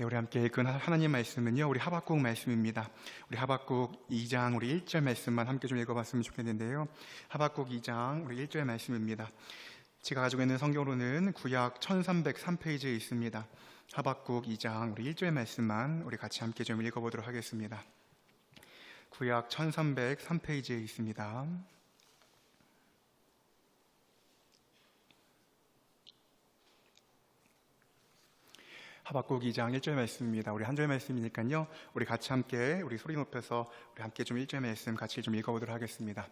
네, 우리 함께 읽은 하나님 말씀은요. 우리 하박국 말씀입니다. 우리 하박국 2장 우리 1절 말씀만 함께 좀 읽어봤으면 좋겠는데요. 하박국 2장 우리 1절 말씀입니다. 제가 가지고 있는 성경으로는 구약 1303페이지에 있습니다. 하박국 2장 우리 1절 말씀만 우리 같이 함께 좀 읽어보도록 하겠습니다. 구약 1303페이지에 있습니다. 하박국 2장 1절 말씀입니다. 우리 한 절 말씀이니까요. 우리 같이 함께 우리 소리 높여서 우리 함께 좀 1절 말씀 같이 좀 읽어보도록 하겠습니다.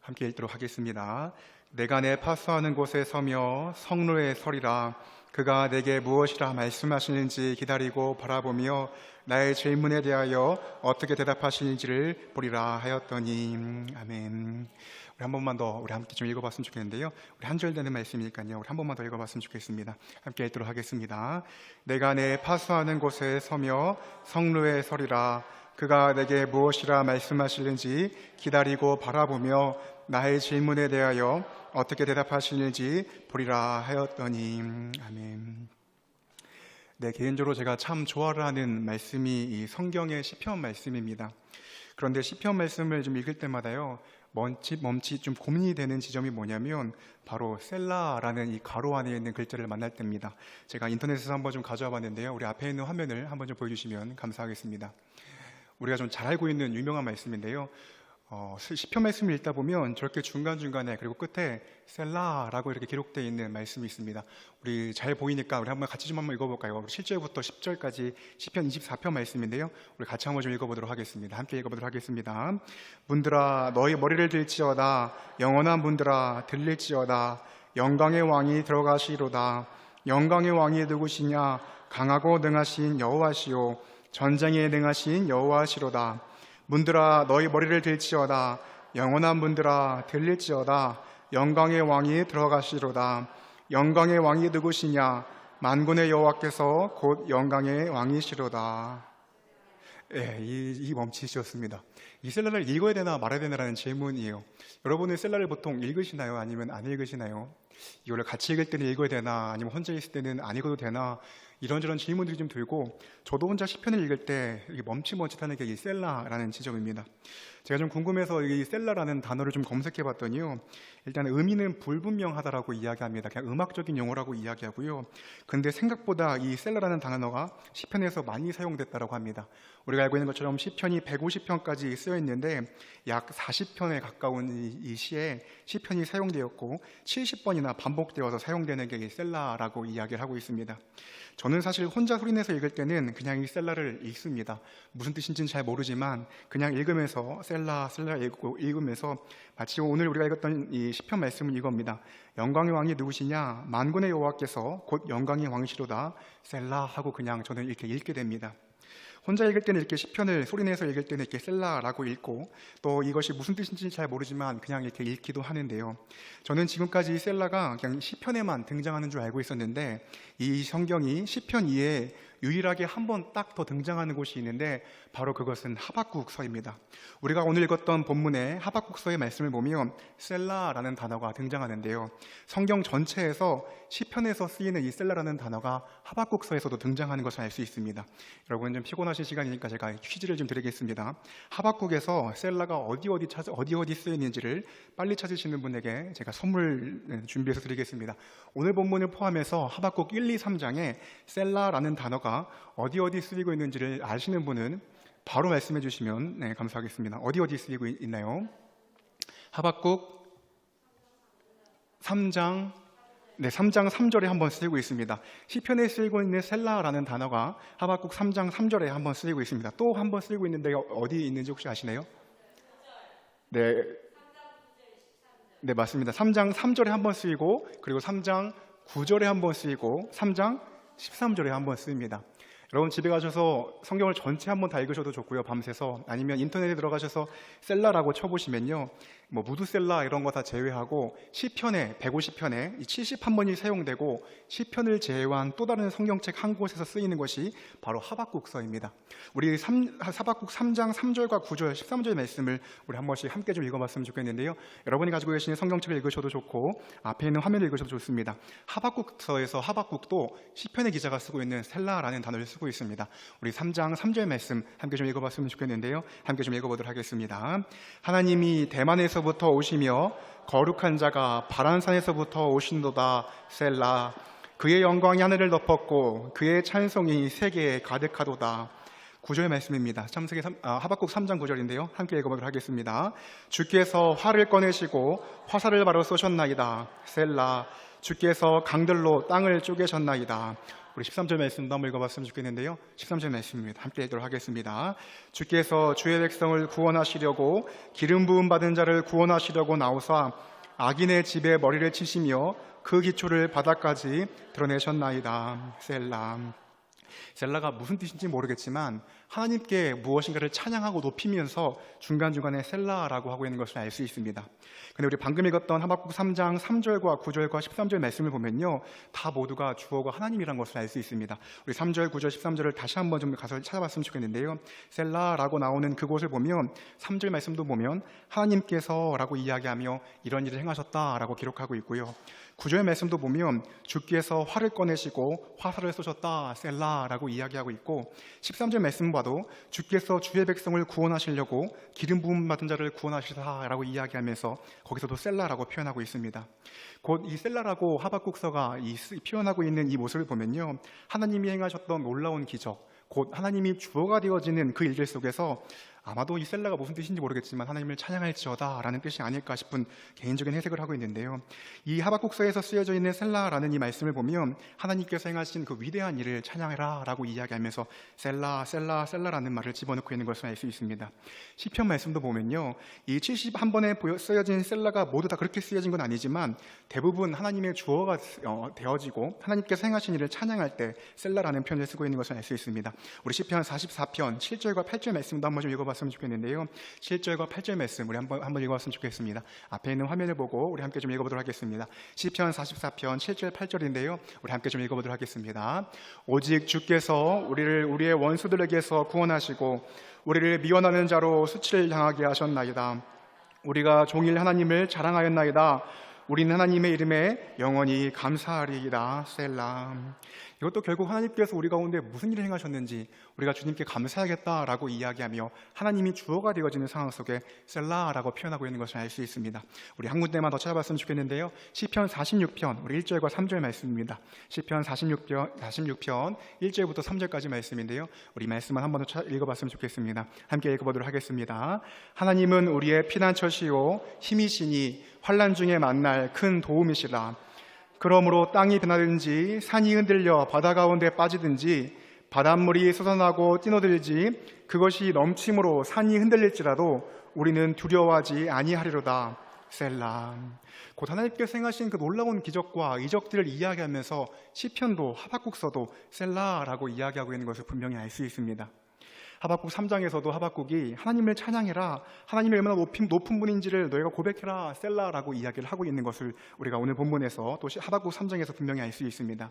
함께 읽도록 하겠습니다. 내가 내 파수하는 곳에 서며 성로에 서리라 그가 내게 무엇이라 말씀하시는지 기다리고 바라보며 나의 질문에 대하여 어떻게 대답하시는지를 보리라 하였더니 아멘. 우리 한 번만 더 우리 함께 좀 읽어봤으면 좋겠는데요. 우리 한 절 되는 말씀이니까요. 우리 한 번만 더 읽어봤으면 좋겠습니다. 함께 읽도록 하겠습니다. 내가 내 파수하는 곳에 서며 성루에 서리라. 그가 내게 무엇이라 말씀하시는지 기다리고 바라보며 나의 질문에 대하여 어떻게 대답하시는지 보리라 하였더니 아멘. 네, 개인적으로 제가 참 좋아를 하는 말씀이 이 성경의 시편 말씀입니다. 그런데 시편 말씀을 좀 읽을 때마다요. 멈칫 멈칫 좀 고민이 되는 지점이 뭐냐면 바로 셀라라는 이 가로 안에 있는 글자를 만날 때입니다. 제가 인터넷에서 한번 좀 가져와 봤는데요. 우리 앞에 있는 화면을 한번 좀 보여주시면 감사하겠습니다. 우리가 좀 잘 알고 있는 유명한 말씀인데요. 어, 시편 말씀을 읽다 보면 저렇게 중간중간에 그리고 끝에 셀라라고 이렇게 기록되어 있는 말씀이 있습니다. 우리 잘 보이니까 우리 한번 같이 좀 한번 읽어볼까요? 우리 7절부터 10절까지 시편 24편 말씀인데요. 우리 같이 한번 좀 읽어보도록 하겠습니다. 함께 읽어보도록 하겠습니다. 문들아 너희 머리를 들지어다 영원한 문들아 들릴지어다 영광의 왕이 들어가시로다 영광의 왕이 누구시냐 강하고 능하신 여호와시오 전쟁에 능하신 여호와시로다 문들아 너희 머리를 들지어다 영원한 문들아 들릴지어다 영광의 왕이 들어가시로다 영광의 왕이 누구시냐 만군의 여호와께서 곧 영광의 왕이시로다 예, 이, 이 멈칫이었습니다. 이 셀라를 읽어야 되나 말아야 되나라는 질문이에요. 여러분은 셀라를 보통 읽으시나요? 아니면 안 읽으시나요? 이거를 같이 읽을 때는 읽어야 되나? 아니면 혼자 있을 때는 안 읽어도 되나? 이런저런 질문들이 좀 들고 저도 혼자 시편을 읽을 때 멈칫멈칫하는 게 이 셀라라는 지점입니다. 제가 좀 궁금해서 이 셀라라는 단어를 좀 검색해 봤더니요. 일단 의미는 불분명하다라고 이야기합니다. 그냥 음악적인 용어라고 이야기하고요. 근데 생각보다 이 셀라라는 단어가 시편에서 많이 사용됐다라고 합니다. 우리가 알고 있는 것처럼 시편이 150편까지 쓰여 있는데 약 40편에 가까운 이, 이 시에 시편이 사용되었고 70번이나 반복되어서 사용되는 게 이 셀라라고 이야기를 하고 있습니다. 저는 사실 혼자 소리내서 읽을 때는 그냥 이 셀라를 읽습니다. 무슨 뜻인지는 잘 모르지만 그냥 읽으면서 셀라 셀라 읽고 읽으면서 마치 오늘 우리가 읽었던 이 시편 말씀은 이겁니다. 영광의 왕이 누구시냐? 만군의 여호와께서 곧 영광의 왕이시로다. 셀라 하고 그냥 저는 이렇게 읽게 됩니다. 혼자 읽을 때는 이렇게 시편을 소리내서 읽을 때는 이렇게 셀라라고 읽고 또 이것이 무슨 뜻인지 잘 모르지만 그냥 이렇게 읽기도 하는데요. 저는 지금까지 셀라가 그냥 시편에만 등장하는 줄 알고 있었는데 이 성경이 시편 이에 유일하게 한 번 딱 더 등장하는 곳이 있는데 바로 그것은 하박국서입니다. 우리가 오늘 읽었던 본문의 하박국서의 말씀을 보면 셀라라는 단어가 등장하는데요. 성경 전체에서 시편에서 쓰이는 이 셀라라는 단어가 하박국서에서도 등장하는 것을 알 수 있습니다. 여러분 좀 피곤하신 시간이니까 제가 퀴즈를 좀 드리겠습니다. 하박국에서 셀라가 어디 어디 찾 어디 어디 쓰이는지를 빨리 찾으시는 분에게 제가 선물 준비해서 드리겠습니다. 오늘 본문을 포함해서 하박국 1, 2, 3장에 셀라라는 단어가 어디 어디 쓰이고 있는지를 아시는 분은 바로 말씀해 주시면 네, 감사하겠습니다. 어디 어디 쓰이고 있나요? 하박국 3장 네, 3장 3절에 한번 쓰이고 있습니다. 시편에 쓰이고 있는 셀라라는 단어가 하박국 3장 3절에 한번 쓰이고 있습니다. 또 한번 쓰이고 있는데 어디 있는지 혹시 아시나요? 네. 네, 맞습니다. 3장 3절에 한번 쓰이고 그리고 3장 9절에 한번 쓰이고 3장 13절에 한번 쓰입니다. 여러분 집에 가셔서 성경을 전체 한번 다 읽으셔도 좋고요. 밤새서 아니면 인터넷에 들어가셔서 셀라라고 쳐보시면요. 뭐 무드셀라 이런 거 다 제외하고 시편에 150편에 이 71번이 사용되고 시편을 제외한 또 다른 성경책 한 곳에서 쓰이는 것이 바로 하박국서입니다. 우리 3, 하박국 3장 3절과 9절 13절 말씀을 우리 한 번씩 함께 좀 읽어봤으면 좋겠는데요. 여러분이 가지고 계시는 성경책을 읽으셔도 좋고 앞에 있는 화면을 읽으셔도 좋습니다. 하박국서에서 하박국도 시편의 기자가 쓰고 있는 셀라라는 단어를 쓰고 쓰고 있습니다. 우리 3장 3절 말씀 함께 좀 읽어봤으면 좋겠는데요. 함께 좀 읽어보도록 하겠습니다. 하나님이 대만에서부터 오시며 거룩한 자가 바란산에서부터 오신도다 셀라 그의 영광이 하늘을 덮었고 그의 찬송이 세계에 가득하도다. 구절 말씀입니다. 참석의 삼- 아, 하박국 3장 9절인데요. 함께 읽어보도록 하겠습니다. 주께서 활을 꺼내시고 화살을 바로 쏘셨나이다. 셀라. 주께서 강들로 땅을 쪼개셨나이다. 우리 13절 말씀도 한번 읽어봤으면 좋겠는데요. 13절 말씀입니다. 함께 읽도록 하겠습니다. 주께서 주의 백성을 구원하시려고 기름 부음 받은 자를 구원하시려고 나오사 악인의 집에 머리를 치시며 그 기초를 바닥까지 드러내셨나이다. 셀람. 셀라가 무슨 뜻인지 모르겠지만 하나님께 무엇인가를 찬양하고 높이면서 중간중간에 셀라라고 하고 있는 것을 알 수 있습니다. 근데 우리 방금 읽었던 하박국 3장 3절과 9절과 13절 말씀을 보면요. 다 모두가 주어가 하나님이라는 것을 알 수 있습니다. 우리 3절, 9절, 13절을 다시 한번 좀 가서 찾아봤으면 좋겠는데요. 셀라라고 나오는 그곳을 보면 3절 말씀도 보면 하나님께서라고 이야기하며 이런 일을 행하셨다라고 기록하고 있고요. 9절 말씀도 보면 주께서 활을 꺼내시고 화살을 쏘셨다 셀라라고 이야기하고 있고 13절 말씀 봐도 주께서 주의 백성을 구원하시려고 기름 부음 받은 자를 구원하시다라고 이야기하면서 거기서도 셀라라고 표현하고 있습니다. 곧 이 셀라라고 하박국서가 이 쓰- 표현하고 있는 이 모습을 보면요. 하나님이 행하셨던 놀라운 기적 곧 하나님이 주어가 되어지는 그 일들 속에서 아마도 이 셀라가 무슨 뜻인지 모르겠지만 하나님을 찬양할지어다라는 뜻이 아닐까 싶은 개인적인 해석을 하고 있는데요. 이 하박국서에서 쓰여져 있는 셀라라는 이 말씀을 보면 하나님께서 행하신 그 위대한 일을 찬양해라라고 이야기하면서 셀라 셀라 셀라라는 말을 집어넣고 있는 것을 알 수 있습니다. 시편 말씀도 보면요. 이 71번에 보여- 쓰여진 셀라가 모두 다 그렇게 쓰여진 건 아니지만 대부분 하나님의 주어가 어, 되어지고 하나님께서 행하신 일을 찬양할 때 셀라라는 표현을 쓰고 있는 것을 알 수 있습니다. 우리 시편 44편 7절과 8절 말씀도 한번 좀 읽어봤 으면 좋겠는데요. 7절과 8절 말씀 우리 한번 한번 읽어봤으면 좋겠습니다. 앞에 있는 화면을 보고 우리 함께 좀 읽어보도록 하겠습니다. 시편 44편 7절 8절인데요. 우리 함께 좀 읽어보도록 하겠습니다. 오직 주께서 우리를 우리의 원수들에게서 구원하시고 우리를 미워하는 자로 수치를 당하게 하셨나이다. 우리가 종일 하나님을 자랑하였나이다. 우리는 하나님의 이름에 영원히 감사하리이다. 셀람. 이것도 결국 하나님께서 우리 가운데 무슨 일을 행하셨는지 우리가 주님께 감사하겠다라고 이야기하며 하나님이 주어가 되어지는 상황 속에 셀라라고 표현하고 있는 것을 알 수 있습니다. 우리 한 군데만 더 찾아봤으면 좋겠는데요. 시편 46편 우리 1절과 3절 말씀입니다. 시편 46편 46편 1절부터 3절까지 말씀인데요. 우리 말씀만 한번 더 읽어봤으면 좋겠습니다. 함께 읽어보도록 하겠습니다. 하나님은 우리의 피난처시요 힘이시니 환란 중에 만날 큰 도움이시라. 그러므로 땅이 변하든지 산이 흔들려 바다 가운데 빠지든지 바닷물이 솟아나고 뛰어들지 그것이 넘침으로 산이 흔들릴지라도 우리는 두려워하지 아니하리로다. 셀람. 곧 하나님께서 행하신 그 놀라운 기적과 이적들을 이야기하면서 시편도 하박국서도 셀라라고 이야기하고 있는 것을 분명히 알 수 있습니다. 하박국 3장에서도 하박국이 하나님을 찬양해라 하나님이 얼마나 높은, 높은 분인지를 너희가 고백해라 셀라라고 이야기를 하고 있는 것을 우리가 오늘 본문에서 또 시- 하박국 3장에서 분명히 알 수 있습니다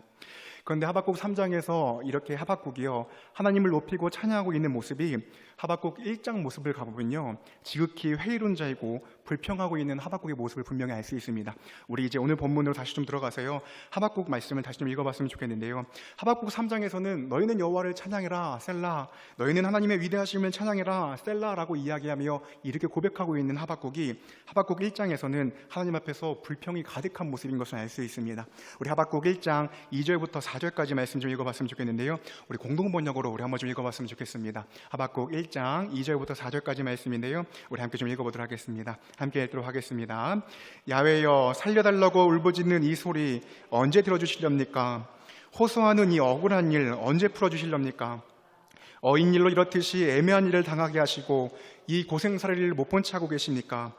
그런데 하박국 3장에서 이렇게 하박국이요. 하나님을 높이고 찬양하고 있는 모습이 하박국 1장 모습을 가보면요. 지극히 회의론 자이고 불평하고 있는 하박국의 모습을 분명히 알 수 있습니다. 우리 이제 오늘 본문으로 다시 좀 들어가서요. 하박국 말씀을 다시 좀 읽어봤으면 좋겠는데요. 하박국 3장에서는 너희는 여호와를 찬양해라 셀라. 너희는 하나님의 위대하심을 찬양해라 셀라라고 이야기하며 이렇게 고백하고 있는 하박국이 하박국 1장에서는 하나님 앞에서 불평이 가득한 모습인 것을 알 수 있습니다. 우리 하박국 1장 2절부터 4 절까지 말씀 좀 읽어봤으면 좋겠는데요. 우리 공동 번역으로 우리 한번 좀 읽어봤으면 좋겠습니다. 하박국 1장 2절부터 4절까지 말씀인데요. 우리 함께 좀 읽어보도록 하겠습니다. 함께 읽도록 하겠습니다. 야외여 살려달라고 울부짖는 이 소리 언제 들어주시렵니까? 호소하는 이 억울한 일 언제 풀어주시렵니까? 어인 일로 이렇듯이 애매한 일을 당하게 하시고 이 고생살이를 못본채 하고 계십니까?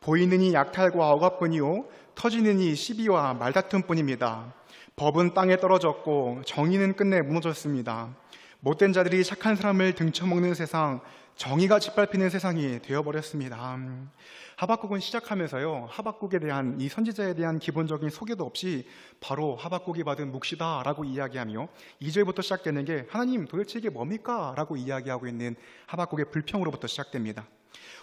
보이는 이 약탈과 억압뿐이요 터지는 이 시비와 말다툼뿐입니다. 법은 땅에 떨어졌고 정의는 끝내 무너졌습니다. 못된 자들이 착한 사람을 등쳐먹는 세상, 정의가 짓밟히는 세상이 되어버렸습니다. 하박국은 시작하면서요, 하박국에 대한 이 선지자에 대한 기본적인 소개도 없이 바로 하박국이 받은 묵시다 라고 이야기하며 2절부터 시작되는 게 하나님 도대체 이게 뭡니까? 라고 이야기하고 있는 하박국의 불평으로부터 시작됩니다.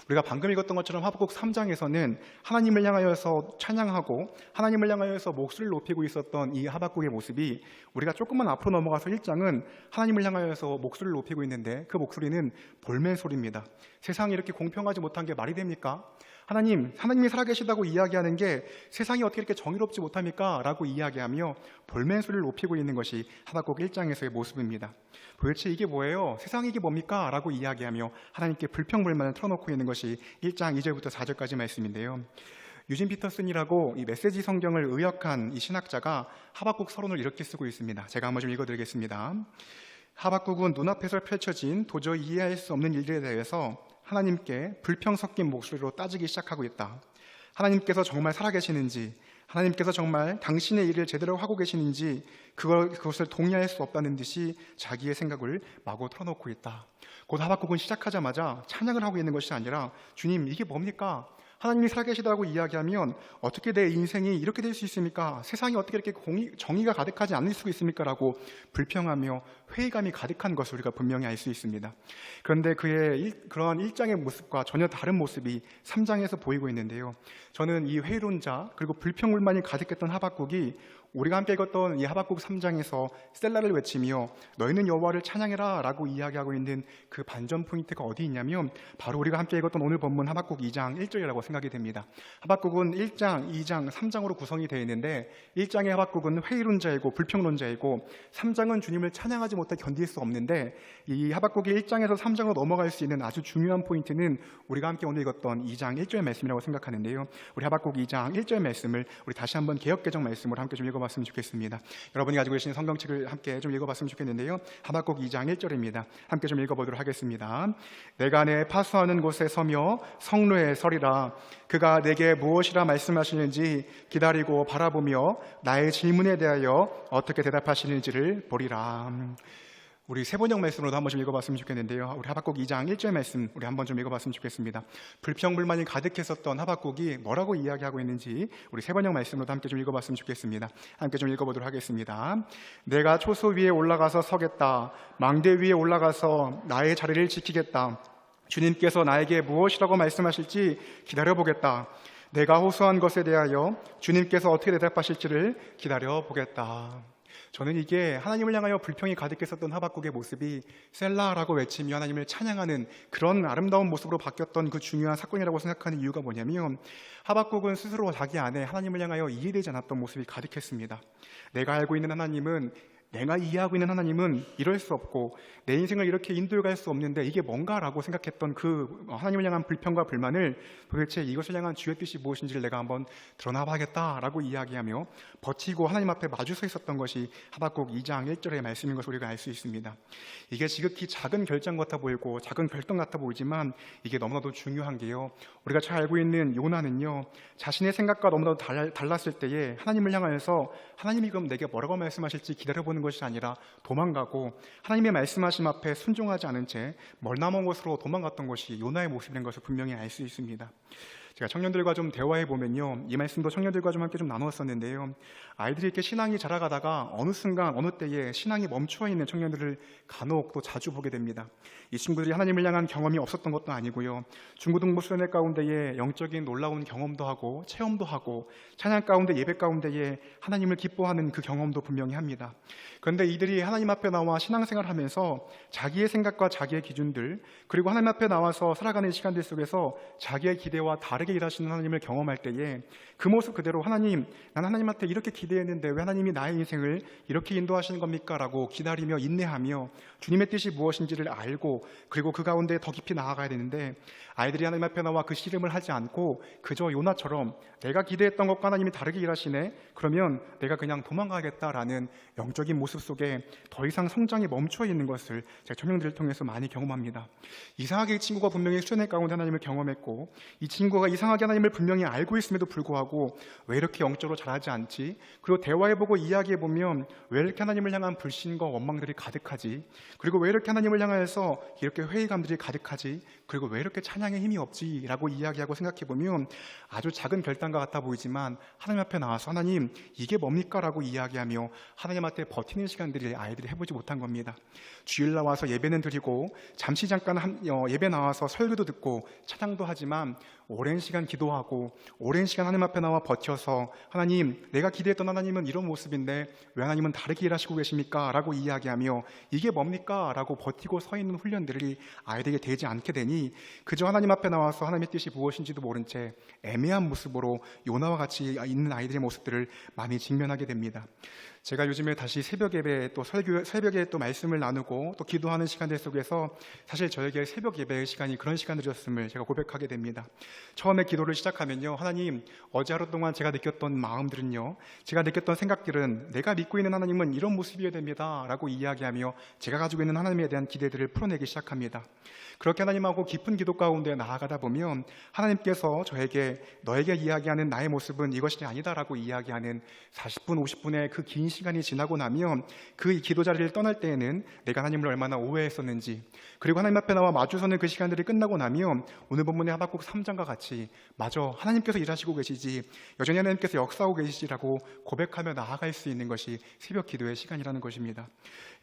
우리가 방금 읽었던 것처럼 하박국 3장에서는 하나님을 향하여서 찬양하고 하나님을 향하여서 목소리를 높이고 있었던 이 하박국의 모습이 우리가 조금만 앞으로 넘어가서 1장은 하나님을 향하여서 목소리를 높이고 있는데 그 목소리는 볼멘 소리입니다. 세상이 이렇게 공평하지 못한 게 말이 됩니까? 하나님, 하나님이 살아계시다고 이야기하는 게 세상이 어떻게 이렇게 정의롭지 못합니까? 라고 이야기하며 볼멘 소리를 높이고 있는 것이 하박국 1장에서의 모습입니다. 도대체 이게 뭐예요? 세상이 이게 뭡니까? 라고 이야기하며 하나님께 불평불만을 틀어놓고 있는 것이 1장 2절부터 4절까지 말씀인데요. 유진 피터슨이라고 이 메시지 성경을 의역한 이 신학자가 하박국 서론을 이렇게 쓰고 있습니다. 제가 한번 좀 읽어드리겠습니다. 하박국은 눈앞에서 펼쳐진 도저히 이해할 수 없는 일들에 대해서 하나님께 불평 섞인 목소리로 따지기 시작하고 있다. 하나님께서 정말 살아계시는지, 하나님께서 정말 당신의 일을 제대로 하고 계시는지 그걸, 그것을 동의할 수 없다는 듯이 자기의 생각을 마구 털어놓고 있다. 곧 하박국은 시작하자마자 찬양을 하고 있는 것이 아니라 주님 이게 뭡니까? 하나님이 살아계시다고 이야기하면 어떻게 내 인생이 이렇게 될 수 있습니까? 세상이 어떻게 이렇게 공의, 정의가 가득하지 않을 수 있습니까? 라고 불평하며 회의감이 가득한 것을 우리가 분명히 알 수 있습니다. 그런데 그의 일, 그러한 일장의 모습과 전혀 다른 모습이 3장에서 보이고 있는데요. 저는 이 회의론자 그리고 불평불만이 가득했던 하박국이 우리가 함께 읽었던 이 하박국 3장에서 셀라를 외치며 너희는 여호와를 찬양해라 라고 이야기하고 있는 그 반전 포인트가 어디 있냐면 바로 우리가 함께 읽었던 오늘 본문 하박국 2장 1절이라고 생각이 됩니다. 하박국은 1장, 2장, 3장으로 구성이 되어 있는데 1장의 하박국은 회의론자이고 불평론자이고 3장은 주님을 찬양하지 못해 견딜 수 없는데 이 하박국이 1장에서 3장으로 넘어갈 수 있는 아주 중요한 포인트는 우리가 함께 오늘 읽었던 2장 1절 말씀이라고 생각하는데요. 우리 하박국 2장 1절 말씀을 우리 다시 한번 개혁개정 말씀으로 함께 좀 읽어 봤으면 좋겠습니다. 여러분이 가지고 계신 성경책을 함께 좀 읽어봤으면 좋겠는데요. 하박국 2장 1절입니다. 함께 좀 읽어보도록 하겠습니다. 내가 내 파수하는 곳에 서며 성로에 서리라. 그가 내게 무엇이라 말씀하시는지 기다리고 바라보며 나의 질문에 대하여 어떻게 대답하시는지를 보리라. 우리 세번역 말씀으로도 한번 좀 읽어봤으면 좋겠는데요. 우리 하박국 2장 1절 말씀 우리 한번 좀 읽어봤으면 좋겠습니다. 불평불만이 가득했었던 하박국이 뭐라고 이야기하고 있는지 우리 세번역 말씀으로도 함께 좀 읽어봤으면 좋겠습니다. 함께 좀 읽어보도록 하겠습니다. 내가 초소 위에 올라가서 서겠다. 망대 위에 올라가서 나의 자리를 지키겠다. 주님께서 나에게 무엇이라고 말씀하실지 기다려보겠다. 내가 호소한 것에 대하여 주님께서 어떻게 대답하실지를 기다려보겠다. 저는 이게 하나님을 향하여 불평이 가득했었던 하박국의 모습이 셀라라고 외치며 하나님을 찬양하는 그런 아름다운 모습으로 바뀌었던 그 중요한 사건이라고 생각하는 이유가 뭐냐면 하박국은 스스로 자기 안에 하나님을 향하여 이해되지 않았던 모습이 가득했습니다. 내가 알고 있는 하나님은 내가 이해하고 있는 하나님은 이럴 수 없고 내 인생을 이렇게 인도해갈 수 없는데 이게 뭔가라고 생각했던 그 하나님을 향한 불평과 불만을 도대체 이것을 향한 주의 뜻이 무엇인지를 내가 한번 드러나 봐야겠다라고 이야기하며 버티고 하나님 앞에 마주 서 있었던 것이 하박국 2장 1절의 말씀인 것을 우리가 알 수 있습니다. 이게 지극히 작은 결정 같아 보이고 작은 결정 같아 보이지만 이게 너무나도 중요한 게요. 우리가 잘 알고 있는 요나는요. 자신의 생각과 너무나도 달, 달랐을 때에 하나님을 향하여서 하나님이 그럼 내게 뭐라고 말씀하실지 기다려보는 것이 아니라 도망가고 하나님의 말씀하심 앞에 순종하지 않은 채 멀나먼 곳으로 도망갔던 것이 요나의 모습인 것을 분명히 알 수 있습니다. 제가 청년들과 좀 대화해 보면요. 이 말씀도 청년들과 좀 함께 좀 나누었었는데요. 아이들이 이렇게 신앙이 자라가다가 어느 순간, 어느 때에 신앙이 멈춰 있는 청년들을 간혹 또 자주 보게 됩니다. 이 친구들이 하나님을 향한 경험이 없었던 것도 아니고요. 중고등부 수련회 가운데에 영적인 놀라운 경험도 하고 체험도 하고 찬양 가운데 예배 가운데에 하나님을 기뻐하는 그 경험도 분명히 합니다. 그런데 이들이 하나님 앞에 나와 신앙생활 하면서 자기의 생각과 자기의 기준들 그리고 하나님 앞에 나와서 살아가는 시간들 속에서 자기의 기대와 다르게 일하시는 하나님을 경험할 때에 그 모습 그대로 하나님, 난 하나님한테 이렇게 기대했는데 왜 하나님이 나의 인생을 이렇게 인도하시는 겁니까? 라고 기다리며 인내하며 주님의 뜻이 무엇인지를 알고 그리고 그 가운데 더 깊이 나아가야 되는데 아이들이 하나님 앞에 나와 그 씨름을 하지 않고 그저 요나처럼 내가 기대했던 것과 하나님이 다르게 일하시네? 그러면 내가 그냥 도망가겠다라는 영적인 모습 속에 더 이상 성장이 멈춰 있는 것을 제가 청년들을 통해서 많이 경험합니다. 이상하게 이 친구가 분명히 수련회 가운데 하나님을 경험했고 이 친구가 이 이상하게 하나님을 분명히 알고 있음에도 불구하고 왜 이렇게 영적으로 잘하지 않지? 그리고 대화해보고 이야기해보면 왜 이렇게 하나님을 향한 불신과 원망들이 가득하지? 그리고 왜 이렇게 하나님을 향해서 이렇게 회의감들이 가득하지? 그리고 왜 이렇게 찬양에 힘이 없지? 라고 이야기하고 생각해보면 아주 작은 결단과 같아 보이지만 하나님 앞에 나와서 하나님 이게 뭡니까? 라고 이야기하며 하나님 앞에 버티는 시간들이 아이들이 해보지 못한 겁니다. 주일 나와서 예배는 드리고 잠시 잠깐 한- 어, 예배 나와서 설교도 듣고 찬양도 하지만 오랜 시간 기도하고 오랜 시간 하나님 앞에 나와 버텨서 하나님 내가 기대했던 하나님은 이런 모습인데 왜 하나님은 다르게 일하시고 계십니까? 라고 이야기하며 이게 뭡니까? 라고 버티고 서 있는 훈련들이 아이들에게 되지 않게 되니 그저 하나님 앞에 나와서 하나님의 뜻이 무엇인지도 모른 채 애매한 모습으로 요나와 같이 있는 아이들의 모습들을 많이 직면하게 됩니다. 제가 요즘에 다시 새벽 예배 또 설교 새벽에 또 말씀을 나누고 또 기도하는 시간들 속에서 사실 저에게 새벽 예배의 시간이 그런 시간들이었음을 제가 고백하게 됩니다. 처음에 기도를 시작하면요. 하나님, 어제 하루 동안 제가 느꼈던 마음들은요. 제가 느꼈던 생각들은 내가 믿고 있는 하나님은 이런 모습이어야 됩니다. 라고 이야기하며 제가 가지고 있는 하나님에 대한 기대들을 풀어내기 시작합니다. 그렇게 하나님하고 깊은 기도 가운데 나아가다 보면 하나님께서 저에게 너에게 이야기하는 나의 모습은 이것이 아니다라고 이야기하는 40분, 50분의 그 긴 시간이 지나고 나면 그 기도 자리를 떠날 때에는 내가 하나님을 얼마나 오해했었는지 그리고 하나님 앞에 나와 마주서는 그 시간들이 끝나고 나면 오늘 본문의 하박국 3장과 같이 마저 하나님께서 일하시고 계시지 여전히 하나님께서 역사하고 계시지라고 고백하며 나아갈 수 있는 것이 새벽 기도의 시간이라는 것입니다.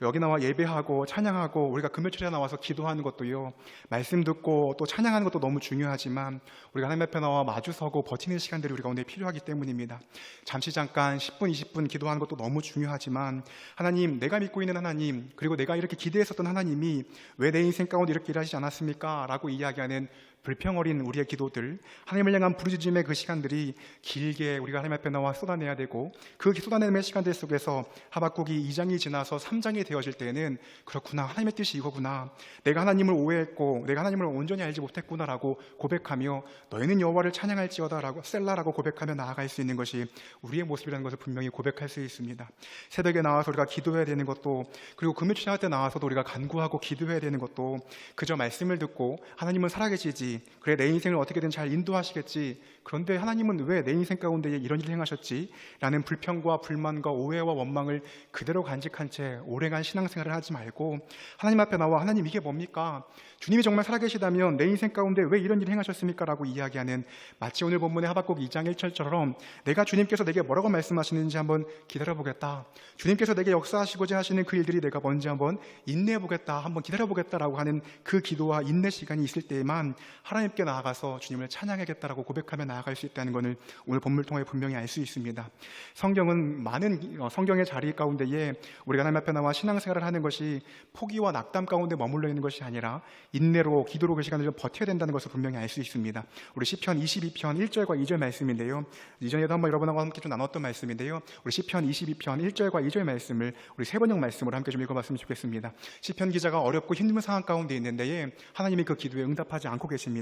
여기 나와 예배하고 찬양하고 우리가 금요일에 나와서 기도하는 것도요 말씀 듣고 또 찬양하는 것도 너무 중요하지만 우리가 하나님 앞에 나와 마주서고 버티는 시간들이 우리가 오늘 필요하기 때문입니다. 잠시 잠깐 10분, 20분 기도하는 것도 너무 중요하지만 하나님, 내가 믿고 있는 하나님, 그리고 내가 이렇게 기대했었던 하나님이 왜 내 인생 가운데 이렇게 일하시지 않았습니까? 라고 이야기하는 불평 어린 우리의 기도들, 하나님을 향한 부르짖음의 그 시간들이 길게 우리가 하나님 앞에 나와 쏟아내야 되고 그 쏟아내는 시간들 속에서 하박국이 2장이 지나서 3장이 되어질 때에는 그렇구나 하나님의 뜻이 이거구나 내가 하나님을 오해했고 내가 하나님을 온전히 알지 못했구나라고 고백하며 너희는 여호와를 찬양할지어다라고 셀라라고 고백하며 나아갈 수 있는 것이 우리의 모습이라는 것을 분명히 고백할 수 있습니다. 새벽에 나와서 우리가 기도해야 되는 것도 그리고 금요 찬양할 때 나와서도 우리가 간구하고 기도해야 되는 것도 그저 말씀을 듣고 하나님은 살아계시지 그래 내 인생을 어떻게든 잘 인도하시겠지 그런데 하나님은 왜 내 인생 가운데 이런 일을 행하셨지? 라는 불평과 불만과 오해와 원망을 그대로 간직한 채 오래간 신앙생활을 하지 말고 하나님 앞에 나와 하나님 이게 뭡니까? 주님이 정말 살아계시다면 내 인생 가운데 왜 이런 일을 행하셨습니까? 라고 이야기하는 마치 오늘 본문의 하박국 2장 1절처럼 내가 주님께서 내게 뭐라고 말씀하시는지 한번 기다려보겠다. 주님께서 내게 역사하시고자 하시는 그 일들이 내가 뭔지 한번 인내해보겠다. 한번 기다려보겠다라고 하는 그 기도와 인내 시간이 있을 때에만 하나님께 나아가서 주님을 찬양하겠다라고 고백하며 나아갈 수 있다는 것을 오늘 본문을 통해 분명히 알 수 있습니다. 성경은 많은 어, 성경의 자리 가운데에 우리가 하나님 앞에 나와 신앙생활을 하는 것이 포기와 낙담 가운데 머물러 있는 것이 아니라 인내로 기도로 그 시간을 좀 버텨야 된다는 것을 분명히 알 수 있습니다. 우리 시편 22편 1절과 2절 말씀인데요. 이전에도 한번 여러분하고 함께 좀 나눴던 말씀인데요. 우리 시편 22편 1절과 2절 말씀을 우리 세 번역 말씀으로 함께 좀 읽어봤으면 좋겠습니다. 시편 기자가 어렵고 힘든 상황 가운데 있는데 하나님이 그 기도에 응답하지 않고 계십니다.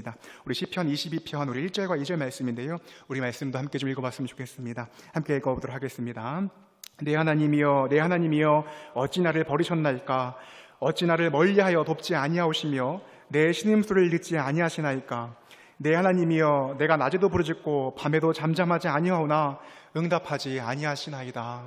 우리 시편 22편 우리 1절과 2절 말씀인데요. 우리 말씀도 함께 좀 읽어봤으면 좋겠습니다. 함께 읽어보도록 하겠습니다. 내 하나님이여 내 하나님이여 어찌 나를 버리셨나이까 어찌 나를 멀리하여 돕지 아니하오시며 내 신음소리를 듣지 아니하시나이까 내 하나님이여 내가 낮에도 부르짖고 밤에도 잠잠하지 아니하오나 응답하지 아니하시나이다.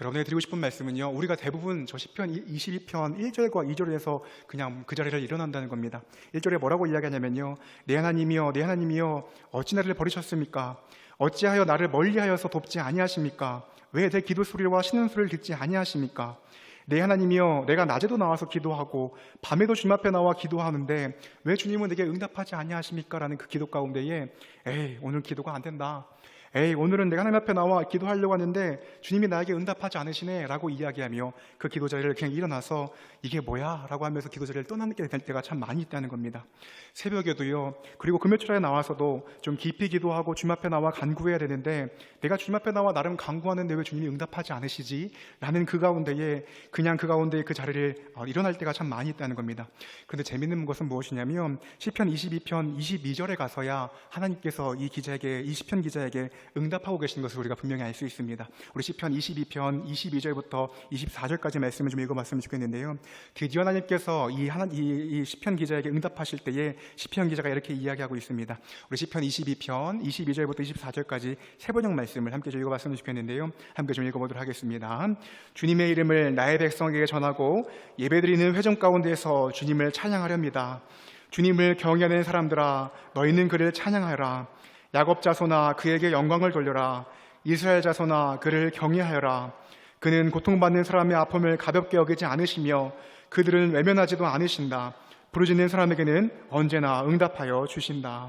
여러분에게 드리고 싶은 말씀은요. 우리가 대부분 저 시편 22편 1절과 2절에서 그냥 그 자리를 일어난다는 겁니다. 1절에 뭐라고 이야기하냐면요. 내 하나님이여 내 하나님이여 어찌 나를 버리셨습니까? 어찌하여 나를 멀리하여서 돕지 아니하십니까? 왜 내 기도 소리와 신음 소리를 듣지 아니하십니까? 내 하나님이여 내가 낮에도 나와서 기도하고 밤에도 주님 앞에 나와 기도하는데 왜 주님은 내게 응답하지 아니하십니까? 라는 그 기도 가운데에 에이 오늘 기도가 안 된다. 에이 오늘은 내가 하나님 앞에 나와 기도하려고 하는데 주님이 나에게 응답하지 않으시네 라고 이야기하며 그 기도 자리를 그냥 일어나서 이게 뭐야? 라고 하면서 기도 자리를 떠나게 될 때가 참 많이 있다는 겁니다. 새벽에도요 그리고 금요일에 나와서도 좀 깊이 기도하고 주님 앞에 나와 간구해야 되는데 내가 주님 앞에 나와 나름 간구하는데 왜 주님이 응답하지 않으시지? 라는 그 가운데에 그냥 그 가운데 그 자리를 어, 일어날 때가 참 많이 있다는 겁니다. 그런데 재밌는 것은 무엇이냐면 시편 22편 22절에 가서야 하나님께서 이 기자에게 이 시편 기자에게 응답하고 계신 것을 우리가 분명히 알 수 있습니다. 우리 시편 22편 22절부터 24절까지 말씀을 좀 읽어봤으면 좋겠는데요. 드디어 하나님께서 이 시편 기자에게 응답하실 때에 시편 기자가 이렇게 이야기하고 있습니다. 우리 시편 22편 22절부터 24절까지 세 번역 말씀을 함께 좀 읽어봤으면 좋겠는데요. 함께 좀 읽어보도록 하겠습니다. 주님의 이름을 나의 백성에게 전하고 예배드리는 회중 가운데서 주님을 찬양하렵니다. 주님을 경외하는 사람들아 너희는 그를 찬양하여라. 야곱 자손아 그에게 영광을 돌려라. 이스라엘 자손아 그를 경외하여라. 그는 고통받는 사람의 아픔을 가볍게 여기지 않으시며 그들은 외면하지도 않으신다. 부르짖는 사람에게는 언제나 응답하여 주신다.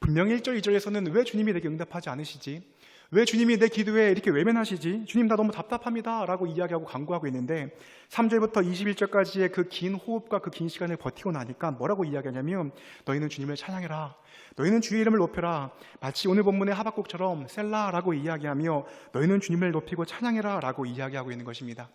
분명히 1절, 2절에서는 왜 주님이 내게 응답하지 않으시지? 왜 주님이 내 기도에 이렇게 외면하시지? 주님 나 너무 답답합니다. 라고 이야기하고 강구하고 있는데 3절부터 21절까지의 그 긴 호흡과 그 긴 시간을 버티고 나니까 뭐라고 이야기하냐면 너희는 주님을 찬양해라. 너희는 주의 이름을 높여라. 마치 오늘 본문의 하박국처럼 셀라라고 이야기하며 너희는 주님을 높이고 찬양해라 라고 이야기하고 있는 것입니다.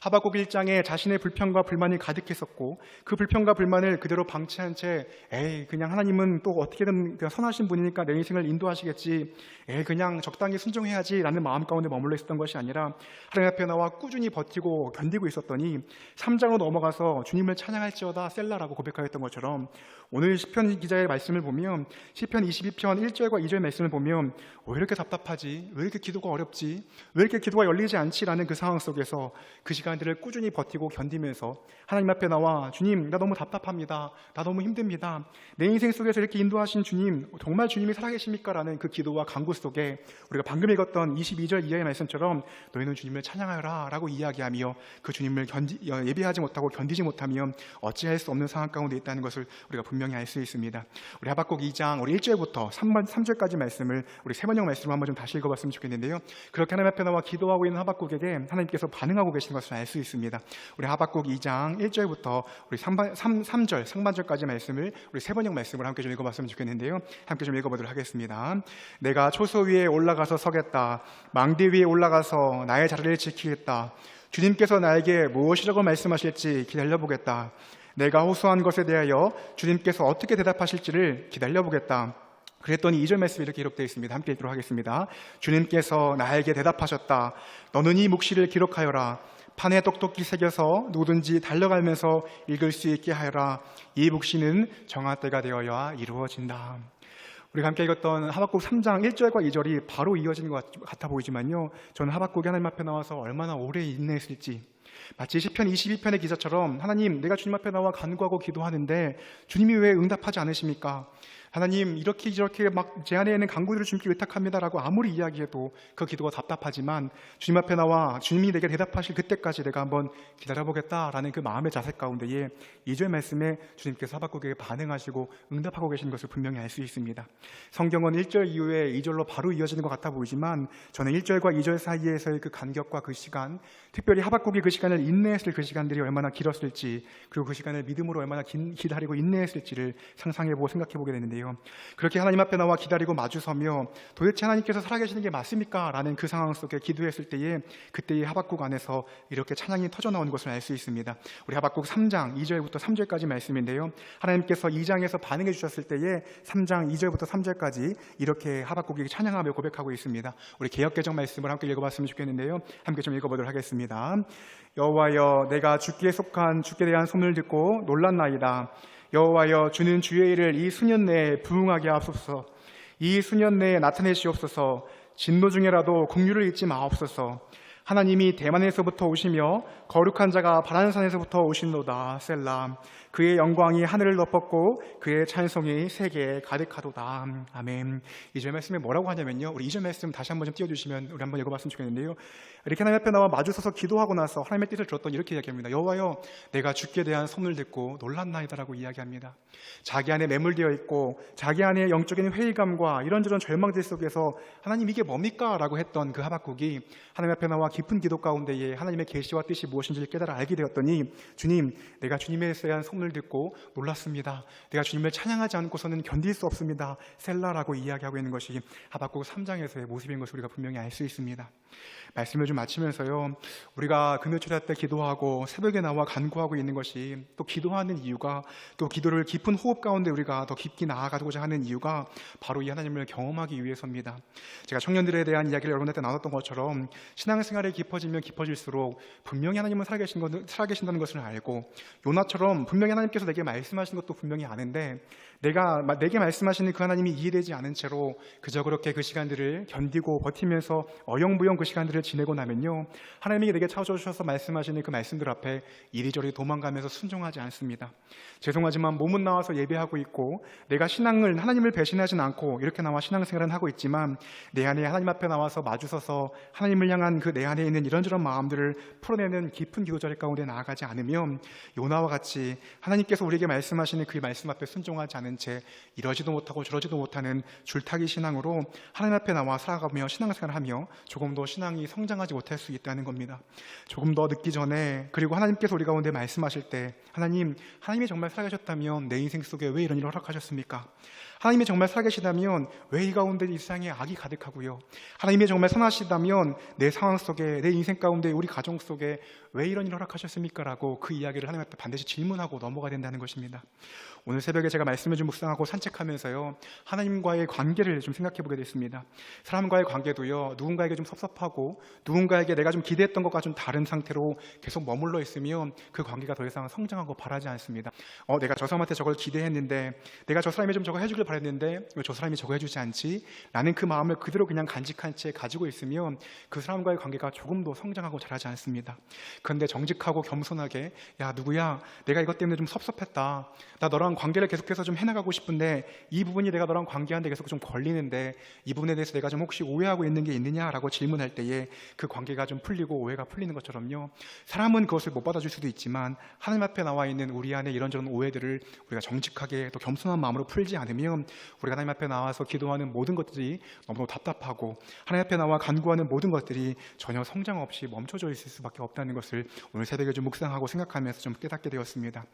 하박국 1장에 자신의 불평과 불만이 가득했었고 그 불평과 불만을 그대로 방치한 채 에이 그냥 하나님은 또 어떻게든 그냥 선하신 분이니까 내 인생을 인도하시겠지 에이 그냥 적당히 순종해야지 라는 마음 가운데 머물러 있었던 것이 아니라 하나님 앞에 나와 꾸준히 버티고 견디고 있었더니 3장으로 넘어가서 주님을 찬양할지어다 셀라라고 고백하였던 것처럼 오늘 시편 기자의 말씀을 보면 시편 22편 1절과 2절 말씀을 보면 왜 이렇게 답답하지? 왜 이렇게 기도가 어렵지? 왜 이렇게 기도가 열리지 않지라는 그 상황 속에서 그 시간들을 꾸준히 버티고 견디면서 하나님 앞에 나와 주님 나 너무 답답합니다. 나 너무 힘듭니다. 내 인생 속에서 이렇게 인도하신 주님 정말 주님이 살아계십니까? 라는 그 기도와 간구 속에 우리가 방금 읽었던 22절 이하의 말씀처럼 너희는 주님을 찬양하여라 라고 이야기하며 그 주님을 견디, 예배하지 못하고 견디지 못하면 어찌할 수 없는 상황 가운데 있다는 것을 우리가 분명히 알 수 있습니다. 우리 하박국 2장 우리 1절부터 3, 3절까지 말씀을 우리 세 번역 말씀을 한번 좀 다시 읽어봤으면 좋겠는데요. 그렇게 하나님 앞에 나와 기도하고 있는 하박국에게 하나님께서 반응하고 계신 것을 알 수 있습니다. 우리 하박국 2장 1절부터 우리 3, 3, 3절 상반절까지 말씀을 우리 세 번역 말씀을 함께 좀 읽어봤으면 좋겠는데요. 함께 좀 읽어보도록 하겠습니다. 내가 초소 위에 올라가서 서겠다. 망대 위에 올라가서 나의 자리를 지키겠다. 주님께서 나에게 무엇이라고 말씀하실지 기다려보겠다. 내가 호소한 것에 대하여 주님께서 어떻게 대답하실지를 기다려보겠다. 그랬더니 2절 말씀이 이렇게 기록되어 있습니다. 함께 읽도록 하겠습니다. 주님께서 나에게 대답하셨다. 너는 이 묵시를 기록하여라. 판에 똑똑히 새겨서 누구든지 달려가면서 읽을 수 있게 하여라. 이 묵시는 정한 때가 되어야 이루어진다. 우리가 함께 읽었던 하박국 3장 1절과 2절이 바로 이어지는 것 같아 보이지만요. 저는 하박국이 하나님 앞에 나와서 얼마나 오래 인내했을지 마치 시편 22편의 기사처럼 하나님 내가 주님 앞에 나와 간구하고 기도하는데 주님이 왜 응답하지 않으십니까? 하나님 이렇게 저렇게 막 제 안에 있는 간구들을 주님께 의탁합니다라고 아무리 이야기해도 그 기도가 답답하지만 주님 앞에 나와 주님이 내게 대답하실 그때까지 내가 한번 기다려보겠다라는 그 마음의 자세 가운데에 2절 말씀에 주님께서 하박국에게 반응하시고 응답하고 계신 것을 분명히 알 수 있습니다. 성경은 1절 이후에 2절로 바로 이어지는 것 같아 보이지만 저는 1절과 2절 사이에서의 그 간격과 그 시간 특별히 하박국이 그 시간을 인내했을 그 시간들이 얼마나 길었을지 그리고 그 시간을 믿음으로 얼마나 긴, 기다리고 인내했을지를 상상해보고 생각해보게 되는데요. 그렇게 하나님 앞에 나와 기다리고 마주서며 도대체 하나님께서 살아계시는 게 맞습니까? 라는 그 상황 속에 기도했을 때에 그때의 하박국 안에서 이렇게 찬양이 터져 나온 것을 알 수 있습니다. 우리 하박국 3장 2절부터 3절까지 말씀인데요. 하나님께서 2장에서 반응해 주셨을 때에 3장 2절부터 3절까지 이렇게 하박국이 찬양하며 고백하고 있습니다. 우리 개혁개정 말씀을 함께 읽어봤으면 좋겠는데요. 함께 좀 읽어보도록 하겠습니다. 여호와여 내가 주께 속한 주께 대한 소문을 듣고 놀랐나이다. 여호와여 주는 주의 일을 이 수년 내에 부응하게 하옵소서. 이 수년 내에 나타내시옵소서. 진노 중에라도 공유를 잊지 마옵소서. 하나님이 대만에서부터 오시며 거룩한 자가 바란산에서부터 오신노다 셀라 그의 영광이 하늘을 덮었고 그의 찬송이 세계에 가득하도다. 아멘. 이 절 말씀에 뭐라고 하냐면요. 우리 이 절 말씀 다시 한번 좀 띄워주시면 우리 한번 읽어봤으면 좋겠는데요. 이렇게 하나님 앞에 나와 마주서서 기도하고 나서 하나님의 뜻을 들었더니 이렇게 이야기합니다. 여호와여 내가 주께 대한 손을 듣고 놀랐나이다라고 이야기합니다. 자기 안에 매몰되어 있고 자기 안에 영적인 회의감과 이런저런 절망들 속에서 하나님 이게 뭡니까? 라고 했던 그 하박국이 하나님 앞에 나와 깊은 기도 가운데에 하나님의 계시와 뜻이 무엇인지를 깨달아 알게 되었더니 주님 내가 주님에 대한 소문을 듣고 놀랐습니다 내가 주님을 찬양하지 않고서는 견딜 수 없습니다 셀라라고 이야기하고 있는 것이 하박국 3장에서의 모습인 것을 우리가 분명히 알 수 있습니다 말씀을 좀 마치면서요. 우리가 금요초대 때 기도하고 새벽에 나와 간구하고 있는 것이 또 기도하는 이유가 또 기도를 깊은 호흡 가운데 우리가 더 깊게 나아가고자 하는 이유가 바로 이 하나님을 경험하기 위해서입니다. 제가 청년들에 대한 이야기를 여러분한테 나눴던 것처럼 신앙생활에 깊어지면 깊어질수록 분명히 하나님은 살아계신 것, 살아계신다는 것을 알고 요나처럼 분명히 하나님께서 내게 말씀하신 것도 분명히 아는데 내가 마- 내게 말씀하시는 그 하나님이 이해되지 않은 채로 그저 그렇게 그 시간들을 견디고 버티면서 어영부영 그 시간들을 지내고 나면요 하나님이 내게 찾아주셔서 말씀하시는 그 말씀들 앞에 이리저리 도망가면서 순종하지 않습니다. 죄송하지만 몸은 나와서 예배하고 있고 내가 신앙을 하나님을 배신하진 않고 이렇게 나와 신앙생활은 하고 있지만 내 안에 하나님 앞에 나와서 마주서서 하나님을 향한 그 내 안에 있는 이런저런 마음들을 풀어내는 깊은 기도 자리 가운데 나아가지 않으면 요나와 같이 하나님께서 우리에게 말씀하시는 그 말씀 앞에 순종하지 않은 채 이러지도 못하고 저러지도 못하는 줄타기 신앙으로 하나님 앞에 나와 살아가며 신앙생활을 하며 조금 더 신앙이 성장하지 못할 수 있다는 겁니다. 조금 더 늦기 전에 그리고 하나님께서 우리 가운데 말씀하실 때 하나님 하나님이 정말 살아계셨다면 내 인생 속에 왜 이런 일을 허락하셨습니까? 하나님이 정말 살아계시다면 왜 이 가운데 이 세상에 악이 가득하고요? 하나님이 정말 선하시다면 내 상황 속에 내 인생 가운데 우리 가정 속에 왜 이런 일을 허락하셨습니까? 라고 그 이야기를 하나님 앞에 반드시 질문하고 넘어가야 된다는 것입니다. 오늘 새벽에 제가 말씀을 좀 묵상하고 산책하면서요 하나님과의 관계를 좀 생각해 보게 됐습니다. 사람과의 관계도요 누군가에게 좀 섭섭하고 누군가에게 내가 좀 기대했던 것과 좀 다른 상태로 계속 머물러 있으면 그 관계가 더 이상 성장하고 바라지 않습니다. 어 내가 저 사람한테 저걸 기대했는데 내가 저 사람이 좀 저거 해주길 바 랬는데 왜 저 사람이 저거 해주지 않지? 라는 그 마음을 그대로 그냥 간직한 채 가지고 있으면 그 사람과의 관계가 조금 더 성장하고 자라지 않습니다. 그런데 정직하고 겸손하게 야 누구야 내가 이것 때문에 좀 섭섭했다. 나 너랑 관계를 계속해서 좀 해나가고 싶은데 이 부분이 내가 너랑 관계하는데 계속 좀 걸리는데 이 부분에 대해서 내가 좀 혹시 오해하고 있는 게 있느냐라고 질문할 때에 그 관계가 좀 풀리고 오해가 풀리는 것처럼요. 사람은 그것을 못 받아줄 수도 있지만 하나님 앞에 나와 있는 우리 안에 이런저런 오해들을 우리가 정직하게 또 겸손한 마음으로 풀지 않으면 우리가 하나님 앞에 나와서 기도하는 모든 것들이 너무 답답하고 하나님 앞에 나와 간구하는 모든 것들이 전혀 성장 없이 멈춰져 있을 수밖에 없다는 것을 오늘 새벽에 좀 묵상하고 생각하면서 좀 깨닫게 되었습니다.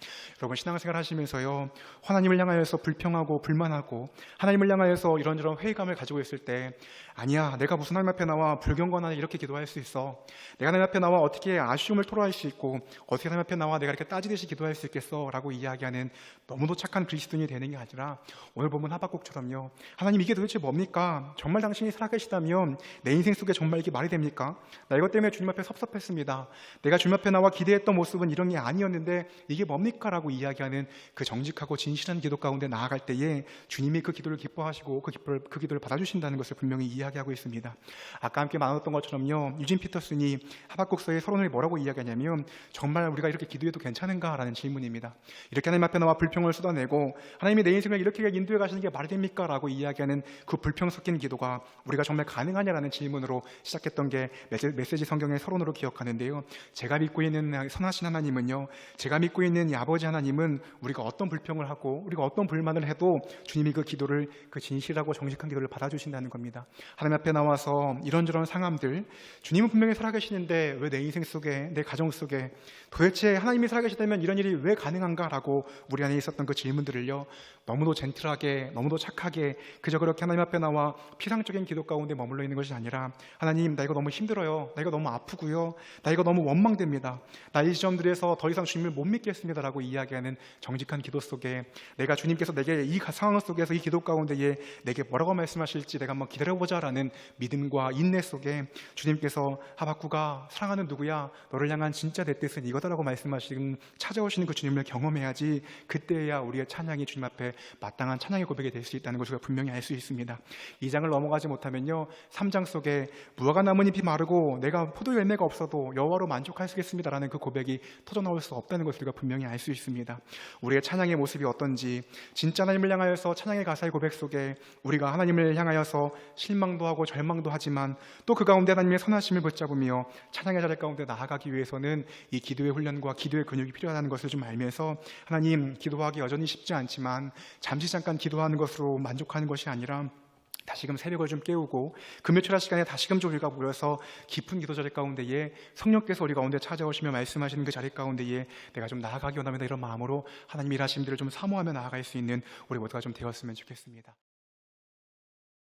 여러분 신앙생활 하시면서요 하나님을 향하여서 불평하고 불만하고 하나님을 향하여서 이런저런 회의감을 가지고 있을 때 아니야 내가 무슨 하나님 앞에 나와 불경건하게 이렇게 기도할 수 있어 내가 하나님 앞에 나와 어떻게 아쉬움을 토로할 수 있고 어떻게 하나님 앞에 나와 내가 이렇게 따지듯이 기도할 수 있겠어 라고 이야기하는 너무도 착한 그리스도인이 되는 게 아니라 오늘 보면 하박국처럼요 하나님 이게 도대체 뭡니까 정말 당신이 살아계시다면 내 인생 속에 정말 이게 말이 됩니까 나 이것 때문에 주님 앞에 섭섭했습니다 내가 주님 앞에 나와 기대했던 모습은 이런 게 아니었는데 이게 뭡니까 라고 이야기하는 그 정직하고 진실한 기도 가운데 나아갈 때에 주님이 그 기도를 기뻐하시고 그 기도를, 그 기도를 받아주신다는 것을 분명히 이야기하고 있습니다. 아까 함께 나눴던 것처럼요. 유진 피터슨이 하박국서의 서론을 뭐라고 이야기하냐면 정말 우리가 이렇게 기도해도 괜찮은가 라는 질문입니다. 이렇게 하나님 앞에 나와 불평을 쏟아내고 하나님이 내 인생을 이렇게 인도해 가시는 게 말이 됩니까? 라고 이야기하는 그 불평 섞인 기도가 우리가 정말 가능하냐라는 질문으로 시작했던 게 메시- 메시지 성경의 서론으로 기억하는데요. 제가 믿고 있는 선하신 하나님은요. 제가 믿고 있는 이 아버지 하나님은 우리가 어떤 불평을 하고 우리가 어떤 불만을 해도 주님이 그 기도를 그 진실하고 정직한 기도를 받아주신다는 겁니다. 하나님 앞에 나와서 이런저런 상황들 주님은 분명히 살아계시는데 왜 내 인생 속에 내 가정 속에 도대체 하나님이 살아계시다면 이런 일이 왜 가능한가라고 우리 안에 있었던 그 질문들을요 너무도 젠틀하게 너무도 착하게 그저 그렇게 하나님 앞에 나와 피상적인 기도 가운데 머물러 있는 것이 아니라 하나님 나 이거 너무 힘들어요. 나 이거 너무 아프고요. 나 이거 너무 원망됩니다. 나 이 지점들에서 더 이상 주님을 못 믿겠습니다라고 이야기하는 정직한 기도 속에 내가 주님께서 내게 이 상황 속에서 이 기도 가운데에 내게 뭐라고 말씀하실지 내가 한번 기다려보자라는 믿음과 인내 속에 주님께서 하박구가 사랑하는 누구야? 너를 향한 진짜 내 뜻은 이거다라고 말씀하시는 찾아오시는 그 주님을 경험해야지 그때야 우리의 찬양이 주님 앞에 마땅한 찬양의 고백이 될 수 있다는 것을 분명히 알 수 있습니다. 이 장을 넘어가지 못하면요 3장 속에 무화과 나뭇잎이 마르고 내가 포도 열매가 없어도 여호와로 만족하시겠습니다라는 그 고백이 터져 나올 수 없다는 것을 우리가 분명히 알 수 있습니다. 우리의 찬양의 모습이 어떤지 진짜 하나님을 향하여서 찬양의 가사의 고백 속에 우리가 하나님을 향하여서 실망도 하고 절망도 하지만 또 그 가운데 하나님의 선하심을 붙잡으며 찬양의 자리 가운데 나아가기 위해서는 이 기도의 훈련과 기도의 근육이 필요하다는 것을 좀 알면서 하나님 기도하기 여전히 쉽지 않지만 잠시 잠깐 기도하는 것으로 만족하는 것이 아니라 다시금 새벽을 좀 깨우고 금요철학 시간에 다시금 좀 우리가 모여서 깊은 기도 자리 가운데에 성령께서 우리 가운데 찾아오시며 말씀하시는 그 자리 가운데에 내가 좀 나아가기 원합니다 이런 마음으로 하나님 일하심들을 좀 사모하며 나아갈 수 있는 우리 모두가 좀 되었으면 좋겠습니다.